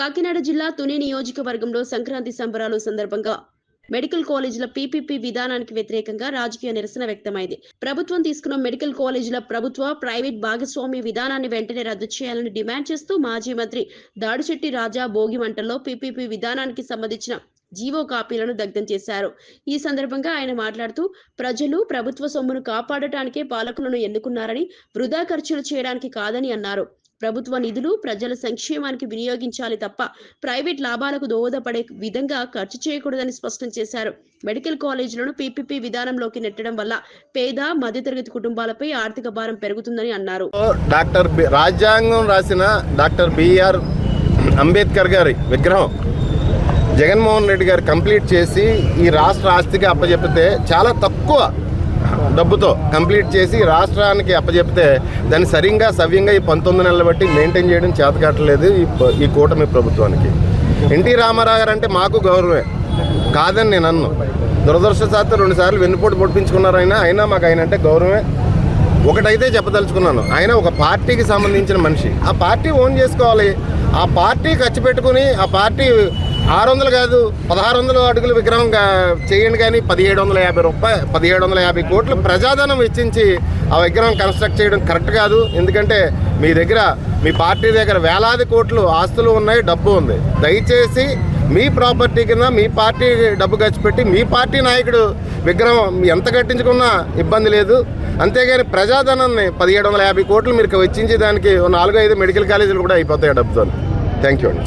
కాకినాడ జిల్లా తుని నియోజకవర్గంలో సంక్రాంతి సంబరాలు సందర్భంగా మెడికల్ కాలేజీల పీపీపీ విధానానికి వ్యతిరేకంగా రాజకీయ నిరసన వ్యక్తమైంది. ప్రభుత్వం తీసుకున్న మెడికల్ కాలేజీల ప్రభుత్వ ప్రైవేట్ భాగస్వామ్య విధానాన్ని వెంటనే రద్దు చేయాలని డిమాండ్ చేస్తూ మాజీ మంత్రి దాడిశెట్టి రాజా భోగిమంటల్లో పీపీపీ విధానానికి సంబంధించిన జీవో కాపీలను దగ్ధం చేశారు. ఈ సందర్భంగా ఆయన మాట్లాడుతూ ప్రజలు ప్రభుత్వ సొమ్మును కాపాడటానికే పాలకులను ఎన్నుకున్నారని వృధా ఖర్చులు చేయడానికి కాదని అన్నారు. ప్రభుత్వ నిధులు ప్రజల సంక్షేమానికి వినియోగించాలి తప్ప ప్రైవేట్ లాభాలకు దోహదపడే విధంగా ఖర్చు చేయకూడదని స్పష్టం చేశారు. మెడికల్ కాలేజీలను పీపీపీ విధానంలోకి నెట్టడం వల్ల పేద మధ్యతరగతి కుటుంబాలపై ఆర్థిక భారం పెరుగుతుందని అన్నారు. డాక్టర్ రాజ్యాంగం రాసిన డాక్టర్ బిఆర్ అంబేద్కర్ గారి విగ్రహం జగన్మోహన్ రెడ్డి గారు కంప్లీట్ చేసి ఈ రాష్ట్ర ఆస్తికి అప్పచెప్పితే చాలా తక్కువ డబ్బుతో కంప్లీట్ చేసి రాష్ట్రానికి అప్పచెప్తే దాన్ని సరిగ్గా సవ్యంగా ఈ పంతొమ్మిది నెలలు బట్టి మెయింటైన్ చేయడం చేతకాటలేదు ఈ ఈ కూటమి ప్రభుత్వానికి. ఎన్టీ రామారావు గారు అంటే మాకు గౌరవమే. కాదని నేను అన్ను. దురదృష్టశాత్తు రెండుసార్లు వెన్నుపోటు పొడిపించుకున్నారు ఆయన అయినా మాకు ఆయన అంటే గౌరవమే. ఒకటైతే చెప్పదలుచుకున్నాను. ఆయన ఒక పార్టీకి సంబంధించిన మనిషి. ఆ పార్టీ ఓన్ చేసుకోవాలి. ఆ పార్టీ ఖర్చు పెట్టుకుని ఆ పార్టీ ఆరు వందలు కాదు పదహారు వందల అడుగుల విగ్రహం చేయండి కానీ పదిహేడు వందల యాభై రూపాయలు పదిహేడు వందల యాభై కోట్లు ప్రజాధనం వెచ్చించి ఆ విగ్రహం కన్స్ట్రక్ట్ చేయడం కరెక్ట్ కాదు. ఎందుకంటే మీ దగ్గర మీ పార్టీ దగ్గర వేలాది కోట్లు ఆస్తులు ఉన్నాయి డబ్బు ఉంది. దయచేసి మీ ప్రాపర్టీ కింద మీ పార్టీ డబ్బు ఖర్చు పెట్టి మీ పార్టీ నాయకుడు విగ్రహం ఎంత కట్టించుకున్నా ఇబ్బంది లేదు. అంతేగాని ప్రజాధనాన్ని పదిహేడు వందల యాభై కోట్లు మీరు వెచ్చించి దానికి నాలుగు ఐదు మెడికల్ కాలేజీలు కూడా అయిపోతాయి ఆ డబ్బుతో థ్యాంక్ యూ అండి.